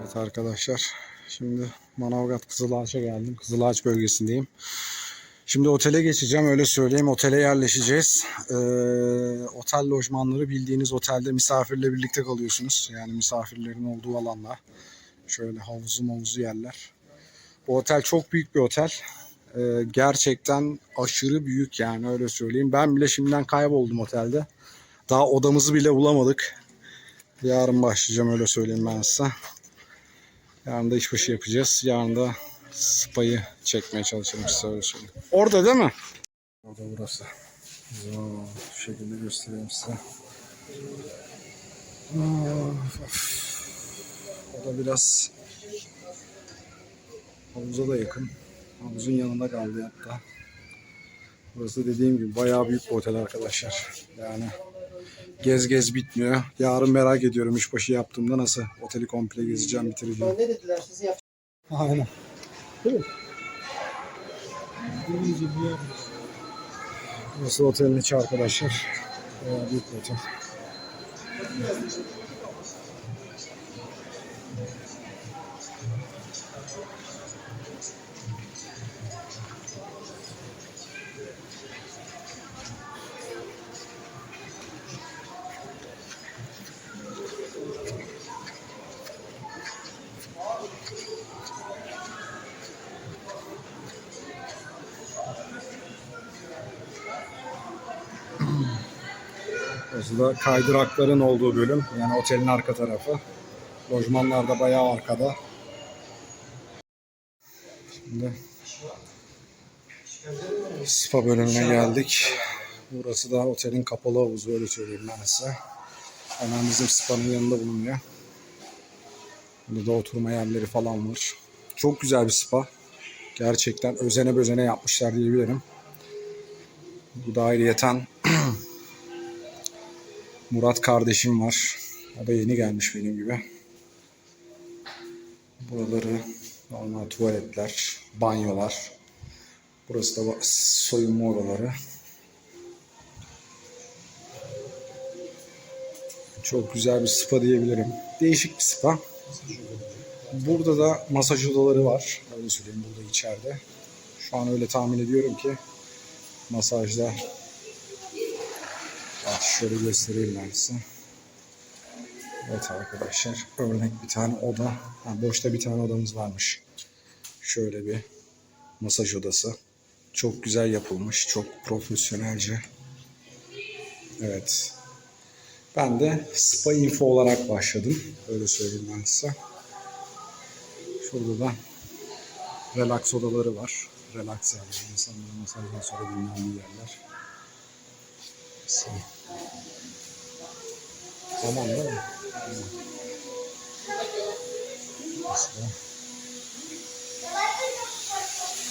Evet arkadaşlar. Şimdi Manavgat Kızılağaç'a geldim. Kızılağaç bölgesindeyim. Şimdi otele geçeceğim öyle söyleyeyim. Otele yerleşeceğiz. Ee, otel lojmanları bildiğiniz otelde misafirle birlikte kalıyorsunuz. Yani misafirlerin olduğu alanlar. Şöyle havuzu mavuzu yerler. Bu otel çok büyük bir otel. Ee, gerçekten aşırı büyük yani öyle söyleyeyim. Ben bile şimdiden kayboldum otelde. Daha odamızı bile bulamadık. Yarın başlayacağım öyle söyleyeyim ben size. Yarın da işbaşı yapacağız. Yarın da spayı çekmeye çalışırım size öyle söyleyeyim. Orada değil mi? Orada burası. Oo, şu şekilde göstereyim size. Of, of. O da biraz havuza da yakın. Havuzun yanında kaldı hatta. Burası dediğim gibi bayağı büyük bir otel arkadaşlar. Yani gez gez bitmiyor. Yarın merak ediyorum işbaşı yaptığımda nasıl oteli komple gezeceğim bitireceğim. Ne dediler sizi yap. Aynen. Burası otelin içi arkadaşlar. Bayağı büyük bir otel. Burası da kaydırakların olduğu bölüm. Yani otelin arka tarafı. Lojmanlar da bayağı arkada. Şimdi spa bölümüne geldik. Burası da otelin kapalı havuzu öyle söyleyeyim ben size. Hemen bizim spa'nın yanında bulunuyor. Burada da oturma yerleri falan var. Çok güzel bir spa. Gerçekten özene bözene yapmışlar diyebilirim. Bu da ayrıyeten Murat kardeşim var. O da yeni gelmiş benim gibi. Buraları normal tuvaletler, banyolar. Burası da soyunma odaları. Çok güzel bir spa diyebilirim. Değişik bir spa. Burada da masaj odaları var. Öyle söyleyeyim burada içeride. Şu an öyle tahmin ediyorum ki masajda şöyle göstereyim ben size. Evet arkadaşlar örnek bir tane oda. Ha, boşta bir tane odamız varmış. Şöyle bir masaj odası. Çok güzel yapılmış. Çok profesyonelce. Evet. Ben de spa info olarak başladım. Öyle söyleyeyim ben size. Şurada da relax odaları var. Relax yerler. İnsanların masajdan sonra dinlendiği yerler. Tamam değil mi? Mesela.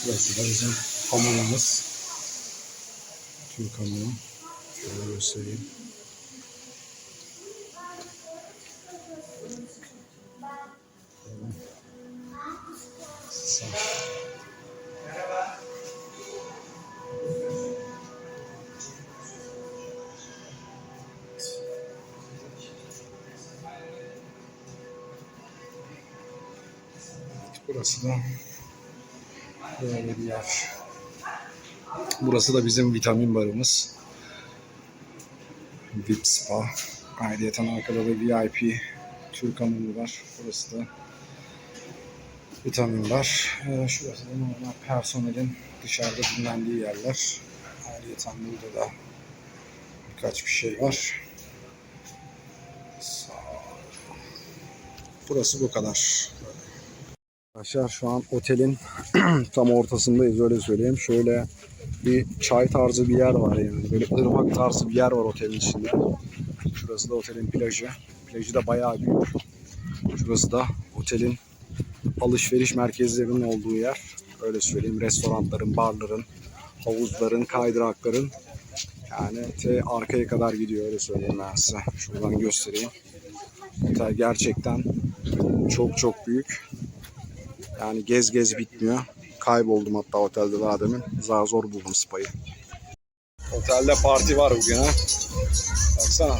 Burası da bizim hamamımız. Türk hamamı. Şöyle göstereyim. Burası da böyle bir yer. Burası da bizim vitamin barımız. VIP Spa. Ayrıyeten arkada da VIP Türk hamamı var. Burası da vitamin bar. Ee, şurası da normal personelin dışarıda dinlendiği yerler. Ayrıyeten burada da birkaç bir şey var. Burası bu kadar. Arkadaşlar şu an otelin tam ortasındayız öyle söyleyeyim. Şöyle bir çay tarzı bir yer var yani. Böyle ırmak tarzı bir yer var otelin içinde. Şurası da otelin plajı. Plajı da bayağı büyük. Şurası da otelin alışveriş merkezlerinin olduğu yer. Öyle söyleyeyim. Restoranların, barların, havuzların, kaydırakların yani te arkaya kadar gidiyor öyle söyleyeyim ben size. Şuradan göstereyim. Otel gerçekten çok çok büyük. Yani gez gez bitmiyor. Kayboldum hatta otelde daha demin. Zar zor buldum spayı. Otelde parti var bugün ha. Baksana.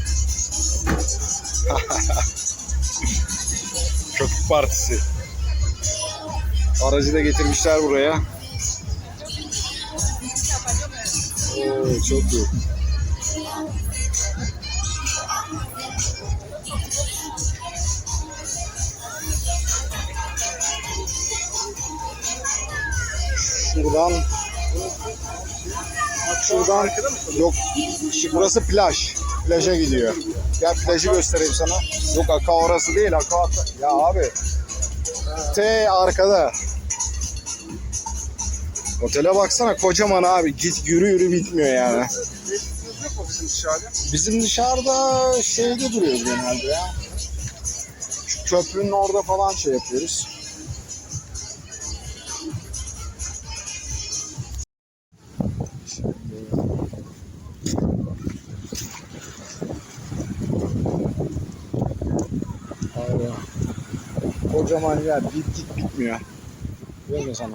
Köpük partisi. Aracı da getirmişler buraya. Oo, çok iyi. Şuradan Şuradan yok burası plaj. Plaja gidiyor. Gel plajı göstereyim sana. Yok Aka orası değil. Aka ya abi. T arkada. Otele baksana kocaman abi. Git yürü yürü bitmiyor yani. bizim dışarıda? Bizim dışarıda şeyde duruyoruz genelde ya. Şu köprünün orada falan şey yapıyoruz. Kocaman yer git bitmiyor. Değil mi sana?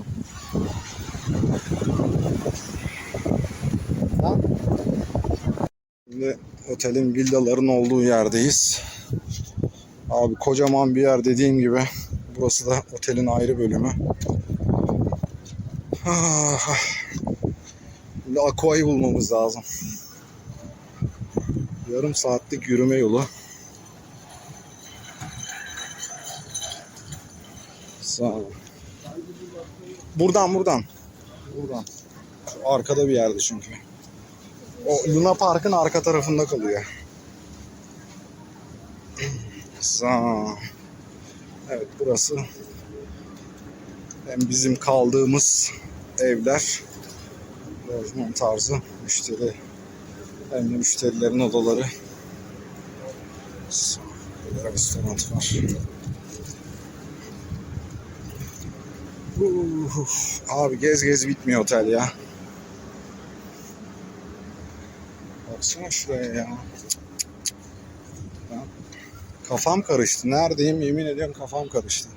Şimdi otelin villaların olduğu yerdeyiz. Abi kocaman bir yer dediğim gibi. Burası da otelin ayrı bölümü. Ah, ah. Şimdi Aqua'yı bulmamız lazım. Yarım saatlik yürüme yolu. Sağ ol. Buradan buradan. Buradan. Şu arkada bir yerde çünkü. O Luna Park'ın arka tarafında kalıyor. Sağ. Evet burası hem bizim kaldığımız evler lojman tarzı müşteri hem de müşterilerin odaları. Sağ. Restoran var. Uf, abi gez gez bitmiyor otel ya. Baksana şuraya ya. Ben- Kafam karıştı. Neredeyim yemin ediyorum kafam karıştı.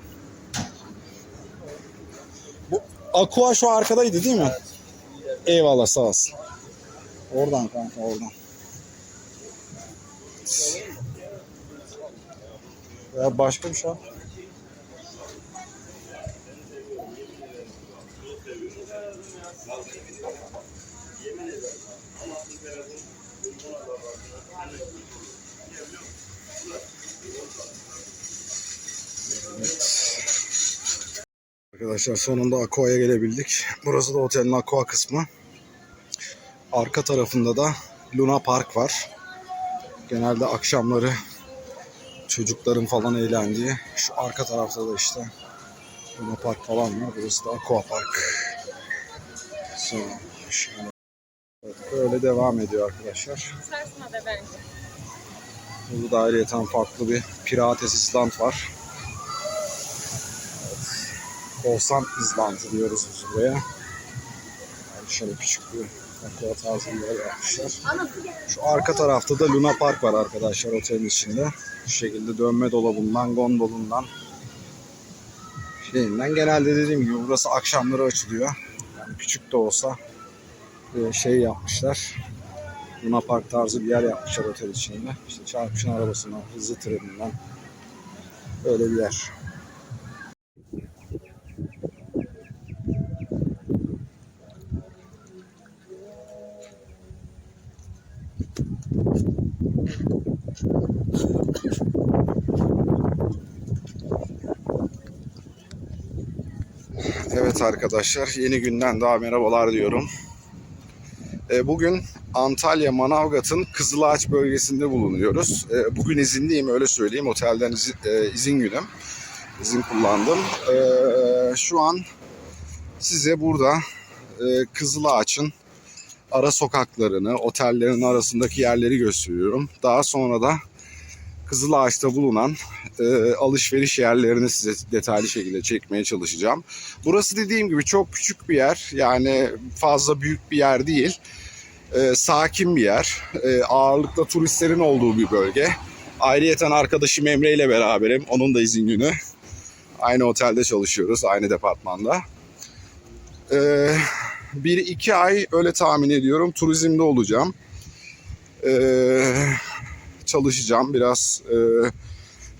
Bu Aqua şu arkadaydı değil mi? Eyvallah sağ olsun. Oradan kanka oradan. Ya başka bir şey. Arkadaşlar sonunda Aqua'ya gelebildik. Burası da otelin Aqua kısmı. Arka tarafında da Luna Park var. Genelde akşamları çocukların falan eğlendiği. Şu arka tarafta da işte Luna Park falan var. Burası da Aqua Park. Sonra şöyle. Evet, böyle devam ediyor arkadaşlar. Sarsma da bence. Burada da ayrıyeten farklı bir Pirates İsland var. Korsan İzlantı biz buraya. Yani şöyle küçük bir aqua tarzı bir yer yapmışlar. Şu arka tarafta da Luna Park var arkadaşlar otelin içinde. Şu şekilde dönme dolabından, gondolundan şeyinden. Genelde dediğim gibi burası akşamları açılıyor. Yani küçük de olsa e, şey yapmışlar. Luna Park tarzı bir yer yapmışlar otel içinde. İşte çarpışın arabasından, hızlı treninden öyle bir yer. Evet arkadaşlar yeni günden daha merhabalar diyorum. E, Bugün Antalya Manavgat'ın Kızılağaç bölgesinde bulunuyoruz. E, Bugün izinliyim öyle söyleyeyim. Otelden izin, e, izin günüm. İzin kullandım. Şu an size burada Kızılağaç'ın ara sokaklarını, otellerin arasındaki yerleri gösteriyorum. Daha sonra da Kızıl Ağaç'ta bulunan e, alışveriş yerlerini size detaylı şekilde çekmeye çalışacağım. Burası dediğim gibi çok küçük bir yer. Yani fazla büyük bir yer değil. E, sakin bir yer. E, ağırlıkla turistlerin olduğu bir bölge. Ayrıyeten arkadaşım Emre ile beraberim. Onun da izin günü. Aynı otelde çalışıyoruz, aynı departmanda. Eee 1-2 ay öyle tahmin ediyorum turizmde olacağım. Ee, çalışacağım biraz e,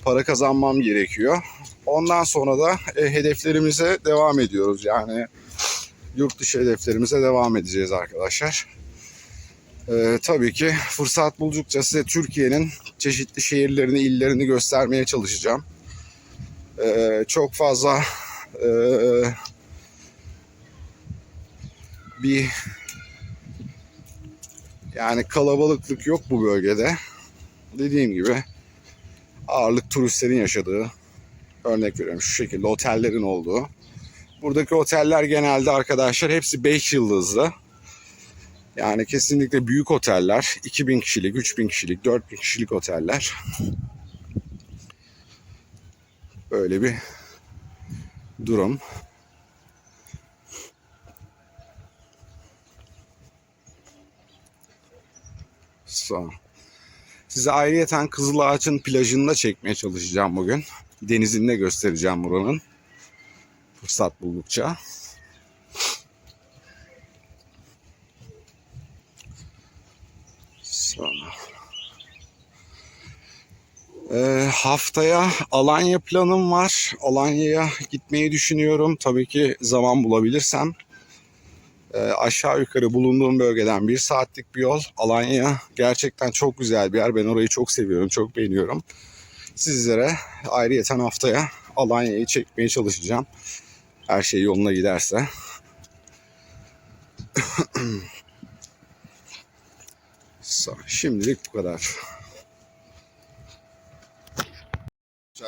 para kazanmam gerekiyor. Ondan sonra da e, hedeflerimize devam ediyoruz. Yani yurt dışı hedeflerimize devam edeceğiz arkadaşlar. Ee, tabii ki fırsat buldukça size Türkiye'nin çeşitli şehirlerini, illerini göstermeye çalışacağım. Ee, çok fazla e, bir yani kalabalıklık yok bu bölgede. Dediğim gibi ağırlık turistlerin yaşadığı örnek veriyorum şu şekilde otellerin olduğu. Buradaki oteller genelde arkadaşlar hepsi 5 yıldızlı. Yani kesinlikle büyük oteller. 2000 kişilik, 3000 kişilik, 4000 kişilik oteller. Böyle bir durum. Ol. Size ayrıyeten Kızılağaç'ın plajını da çekmeye çalışacağım bugün. Denizini de göstereceğim buranın. Fırsat buldukça. Sonra. Ee, haftaya Alanya planım var. Alanya'ya gitmeyi düşünüyorum. Tabii ki zaman bulabilirsem. Ee, aşağı yukarı bulunduğum bölgeden bir saatlik bir yol. Alanya gerçekten çok güzel bir yer. Ben orayı çok seviyorum, çok beğeniyorum. Sizlere ayrıyeten haftaya Alanya'yı çekmeye çalışacağım. Her şey yoluna giderse. Şimdilik bu kadar.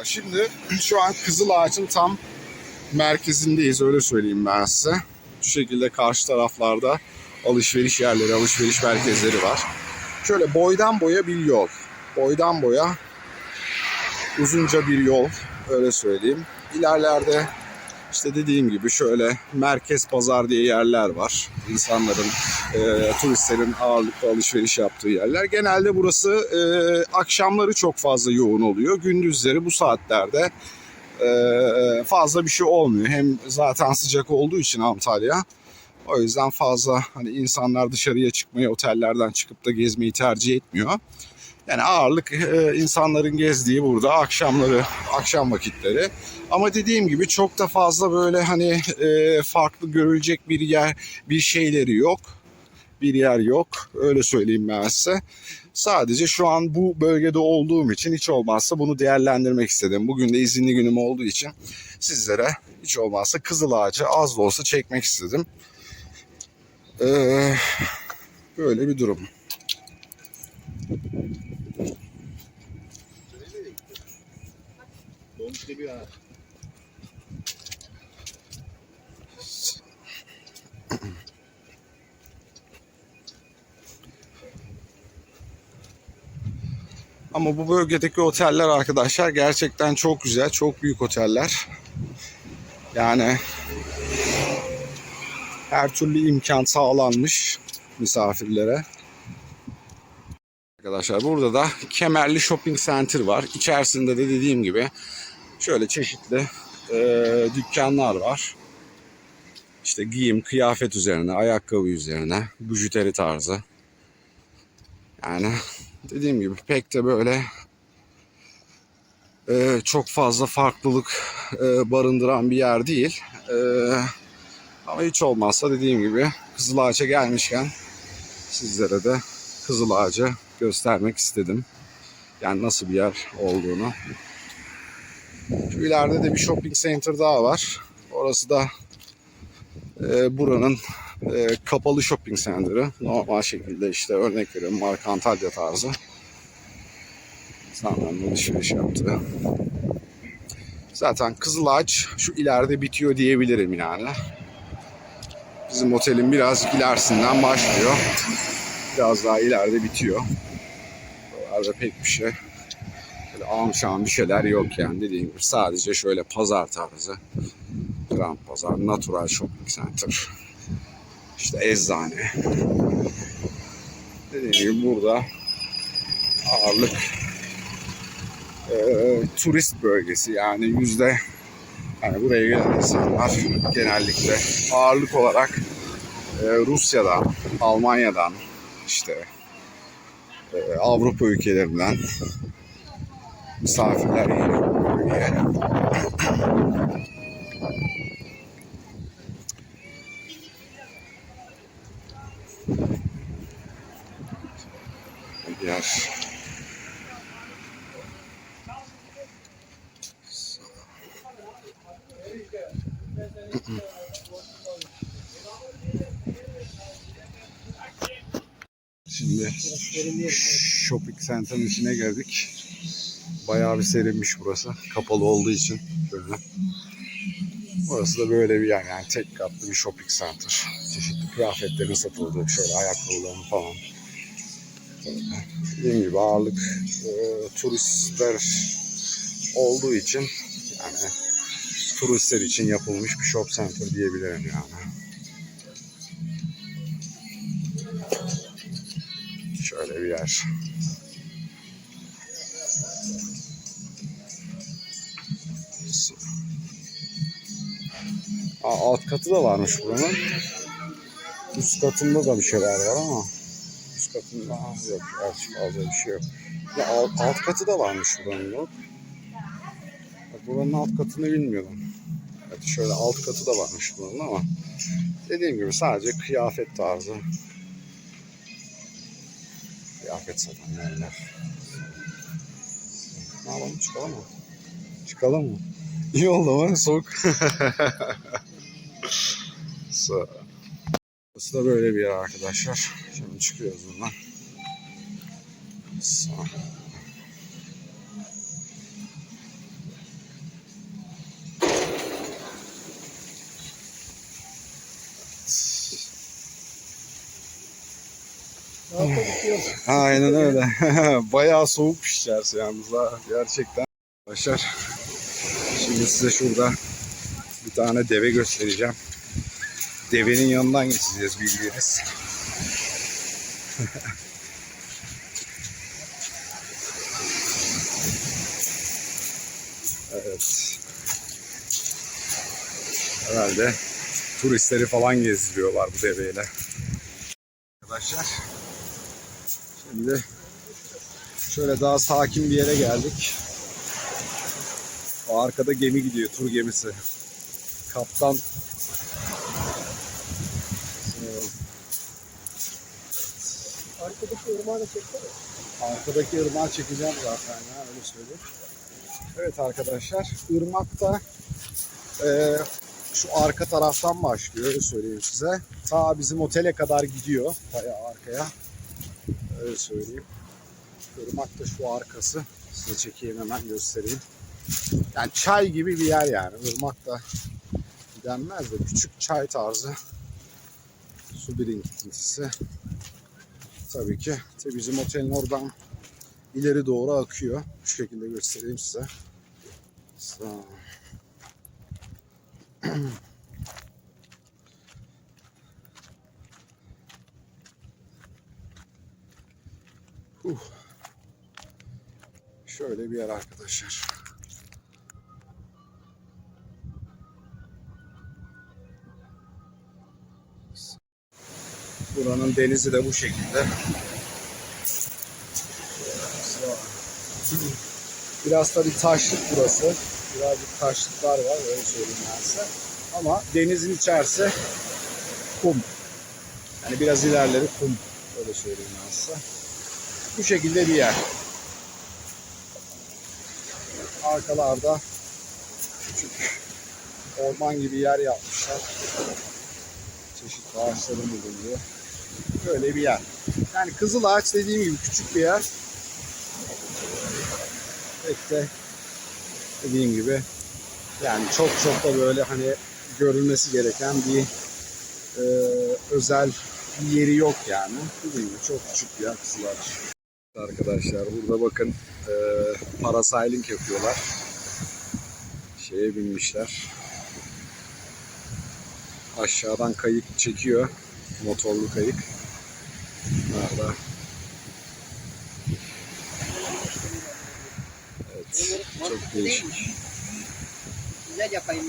Şimdi şu an Kızılağaç'ın tam merkezindeyiz öyle söyleyeyim ben size. Şu şekilde karşı taraflarda alışveriş yerleri, alışveriş merkezleri var. Şöyle boydan boya bir yol. Boydan boya uzunca bir yol öyle söyleyeyim. İlerlerde işte dediğim gibi şöyle merkez pazar diye yerler var. İnsanların, e, turistlerin ağırlıklı alışveriş yaptığı yerler. Genelde burası e, akşamları çok fazla yoğun oluyor. Gündüzleri bu saatlerde fazla bir şey olmuyor. Hem zaten sıcak olduğu için Antalya. O yüzden fazla hani insanlar dışarıya çıkmayı, otellerden çıkıp da gezmeyi tercih etmiyor. Yani ağırlık e, insanların gezdiği burada akşamları, akşam vakitleri. Ama dediğim gibi çok da fazla böyle hani e, farklı görülecek bir yer, bir şeyleri yok. Bir yer yok. Öyle söyleyeyim ben size. Sadece şu an bu bölgede olduğum için hiç olmazsa bunu değerlendirmek istedim. Bugün de izinli günüm olduğu için sizlere hiç olmazsa Kızıl Ağacı az da olsa çekmek istedim. Ee, böyle bir durum. Ama bu bölgedeki oteller arkadaşlar gerçekten çok güzel, çok büyük oteller. Yani her türlü imkan sağlanmış misafirlere. Arkadaşlar burada da Kemerli Shopping Center var. İçerisinde de dediğim gibi şöyle çeşitli e, dükkanlar var. İşte giyim, kıyafet üzerine, ayakkabı üzerine, bujuteri tarzı. Yani dediğim gibi pek de böyle e, çok fazla farklılık e, barındıran bir yer değil. E, ama hiç olmazsa dediğim gibi Kızılağaç'a gelmişken sizlere de Kızılağaç'ı göstermek istedim. Yani nasıl bir yer olduğunu. Şu ileride de bir shopping center daha var. Orası da e, buranın e, kapalı shopping center'ı. Normal şekilde işte örnek veriyorum marka Antalya tarzı. İnsanların alışveriş yaptığı. Zaten Kızılağaç şu ileride bitiyor diyebilirim yani. Bizim otelin biraz ilerisinden başlıyor. Biraz daha ileride bitiyor. Buralarda pek bir şey. Böyle amşan bir şeyler yok yani dediğim gibi. Sadece şöyle pazar tarzı. Grand Pazar, Natural Shopping Center. İşte eczane. Dediğim gibi burada ağırlık e, turist bölgesi yani yüzde yani buraya gelen insanlar genellikle ağırlık olarak e, Rusya'dan, Almanya'dan işte e, Avrupa ülkelerinden misafirler geliyor Diğer Şimdi shopping center'ın içine geldik. Bayağı bir serinmiş burası. Kapalı olduğu için böyle. Burası da böyle bir yer yani tek katlı bir shopping center. Çeşitli kıyafetlerin satıldığı şöyle ayakkabıların falan. Dediğim gibi ağırlık e, turistler olduğu için yani turistler için yapılmış bir shop center diyebilirim yani. Şöyle bir yer. Aa, alt katı da varmış buranın. Üst katında da bir şeyler var ama üst katında yok. Artık fazla bir şey yok. Ya alt, alt katı da varmış buranın yok. Bak buranın alt katını bilmiyordum. Evet, şöyle alt katı da varmış buranın ama dediğim gibi sadece kıyafet tarzı kıyafet satan yerler. Ne yapalım çıkalım mı? Çıkalım mı? İyi oldu mu? Soğuk. So- Burası da böyle bir yer arkadaşlar. Şimdi çıkıyoruz buradan. So- Aynen öyle. Bayağı soğukmuş içerisi yalnız ha. Gerçekten. Arkadaşlar şimdi size şurada bir tane deve göstereceğim. Devenin yanından geçeceğiz bildiğiniz. evet. Herhalde turistleri falan gezdiriyorlar bu deveyle. Arkadaşlar şimdi şöyle daha sakin bir yere geldik. O arkada gemi gidiyor, tur gemisi. Kaptan Arkadaki ırmağı da çeksene. Arkadaki ırmağı çekeceğim zaten ya öyle söyleyeyim. Evet arkadaşlar ırmakta e, şu arka taraftan başlıyor öyle söyleyeyim size. Ta bizim otele kadar gidiyor bayağı arkaya. Öyle söyleyeyim. Irmak da şu arkası. Size çekeyim hemen göstereyim. Yani çay gibi bir yer yani. Irmak da denmez de küçük çay tarzı su birikintisi. Tabii ki tabii bizim otelin oradan ileri doğru akıyor. Şu şekilde göstereyim size. Huh. Şöyle bir yer arkadaşlar. Buranın denizi de bu şekilde. Biraz tabii taşlık burası. Birazcık taşlıklar var öyle söyleyeyim ben size. Ama denizin içerisi kum. Yani biraz ilerleri kum. Öyle söyleyeyim ben size. Bu şekilde bir yer. Arkalarda küçük orman gibi yer yapmışlar. Çeşitli ağaçların bulunduğu. Böyle bir yer. Yani Kızıl Ağaç dediğim gibi küçük bir yer. Pek de dediğim gibi yani çok çok da böyle hani görülmesi gereken bir e, özel bir yeri yok yani. Dediğim gibi çok küçük bir yer Kızıl Ağaç. Arkadaşlar burada bakın e, parasailing yapıyorlar. Şeye binmişler. Aşağıdan kayık çekiyor. Motorlu kayık. Nerede? Evet. Çok değişik. Güzel yapayım.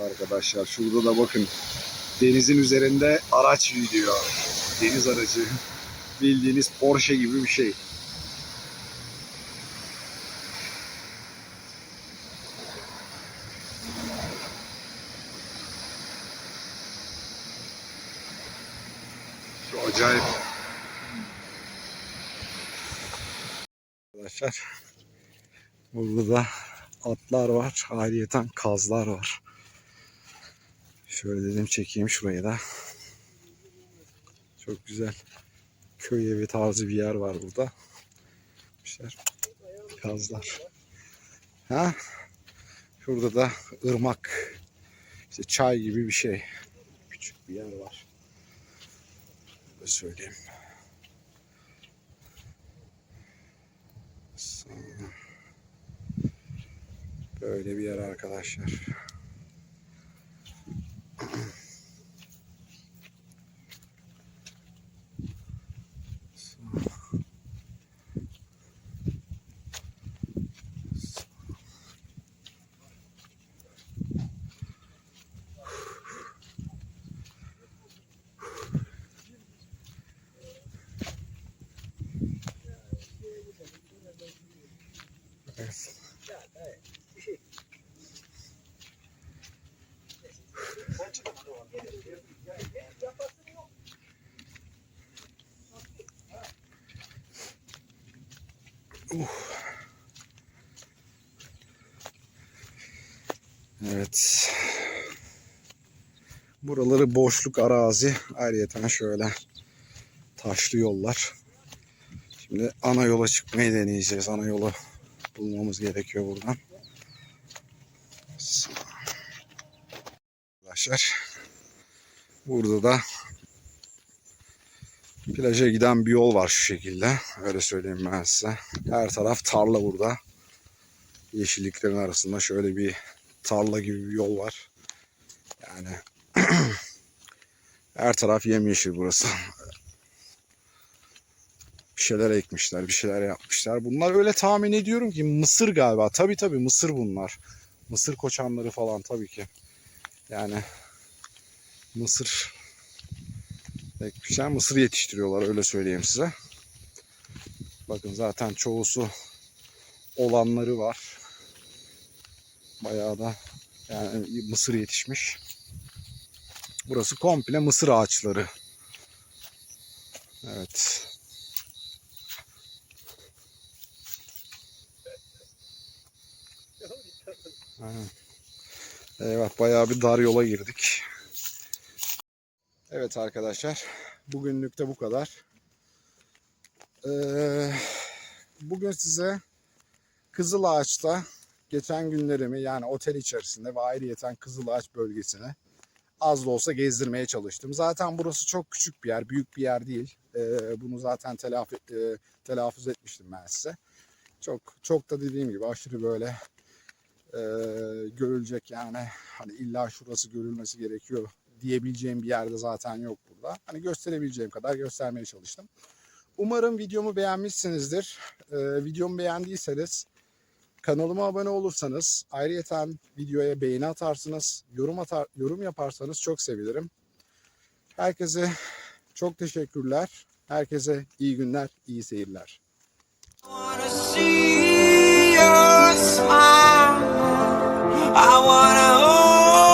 Arkadaşlar şurada da bakın. Denizin üzerinde araç gidiyor. Deniz aracı. Bildiğiniz Porsche gibi bir şey. Şu acayip. Arkadaşlar burada da atlar var. Ayrıyeten kazlar var. Şöyle dedim çekeyim şurayı da. Çok güzel. Köy evi tarzı bir yer var burada. İşte kazlar. Ha? Şurada da ırmak. İşte çay gibi bir şey. Küçük bir yer var. Böyle söyleyeyim. Böyle bir yer arkadaşlar. Evet. Evet. Buraları boşluk arazi. Ayrıyeten şöyle taşlı yollar. Şimdi ana yola çıkmayı deneyeceğiz. Ana yolu bulmamız gerekiyor buradan. Arkadaşlar burada da plaja giden bir yol var şu şekilde. Öyle söyleyeyim ben size. Her taraf tarla burada. Yeşilliklerin arasında şöyle bir tarla gibi bir yol var. Yani her taraf yemyeşil burası. Bir şeyler ekmişler, bir şeyler yapmışlar. Bunlar öyle tahmin ediyorum ki mısır galiba. Tabii tabii mısır bunlar. Mısır koçanları falan tabii ki. Yani mısır ekmişler, mısır yetiştiriyorlar öyle söyleyeyim size. Bakın zaten çoğusu olanları var. Bayağı da yani mısır yetişmiş. Burası komple mısır ağaçları. Evet. Aynen. Eyvah bayağı bir dar yola girdik. Evet arkadaşlar. Bugünlük de bu kadar. Ee, bugün size Kızılağaç'ta geçen günlerimi yani otel içerisinde ve ayrıyeten Kızılağaç bölgesine az da olsa gezdirmeye çalıştım. Zaten burası çok küçük bir yer, büyük bir yer değil. Ee, bunu zaten telafi, e, telaffuz etmiştim ben size. Çok çok da dediğim gibi aşırı böyle e, görülecek yani hani illa şurası görülmesi gerekiyor diyebileceğim bir yerde zaten yok burada. Hani gösterebileceğim kadar göstermeye çalıştım. Umarım videomu beğenmişsinizdir. Ee, videomu beğendiyseniz kanalıma abone olursanız, ayrıyeten videoya beğeni atarsınız, yorum atar, yorum yaparsanız çok sevinirim. Herkese çok teşekkürler. Herkese iyi günler, iyi seyirler. I wanna